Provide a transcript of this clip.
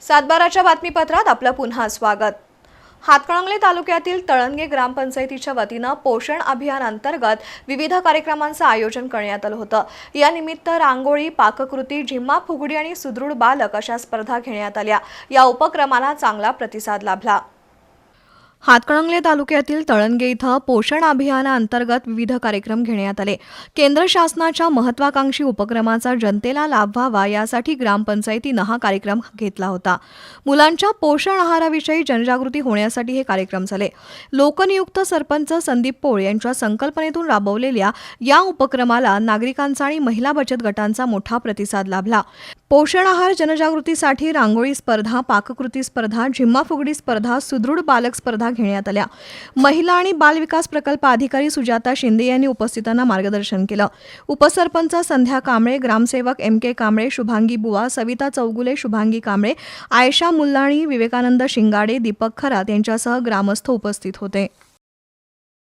सातबाराच्या बातमीपत्रात आपलं पुन्हा स्वागत. हातकणंगले तालुक्यातील तळणगे ग्रामपंचायतीच्या वतीनं पोषण अभियान अंतर्गत विविध कार्यक्रमांचं आयोजन करण्यात आलं होतं. या निमित्त रांगोळी पाककृती झिम्मा फुगडी आणि सुदृढ बालक अशा स्पर्धा घेण्यात आल्या. या उपक्रमाला चांगला प्रतिसाद लाभला. हातकणंगले तालुक्यातील तळणगे इथं पोषण अभियानाअंतर्गत विविध कार्यक्रम घेण्यात आले. केंद्र शासनाच्या महत्वाकांक्षी उपक्रमाचा जनतेला लाभ व्हावा यासाठी ग्रामपंचायतीनं हा कार्यक्रम घेतला होता. मुलांच्या पोषण आहाराविषयी जनजागृती होण्यासाठी हे कार्यक्रम झाले. लोकनियुक्त सरपंच संदीप पोळ यांच्या संकल्पनेतून राबवलेल्या या उपक्रमाला नागरिकांचा आणि महिला बचत गटांचा मोठा प्रतिसाद लाभला. पोषण आहार जनजागृतीसाठी रांगोळी स्पर्धा पाककृती स्पर्धा झिम्मा फुगडी स्पर्धा सुदृढ बालक स्पर्धा घेण्यात आल्या. महिला आणि बालविकास प्रकल्प अधिकारी सुजाता शिंदे यांनी उपस्थितांना मार्गदर्शन केलं. उपसरपंच संध्या कांबळे ग्रामसेवक एम के कांबळे शुभांगी बुवा सविता चौगुले शुभांगी कांबळे आयशा मुल्लाणी विवेकानंद शिंगाडे दीपक खरात यांच्यासह ग्रामस्थ उपस्थित होते.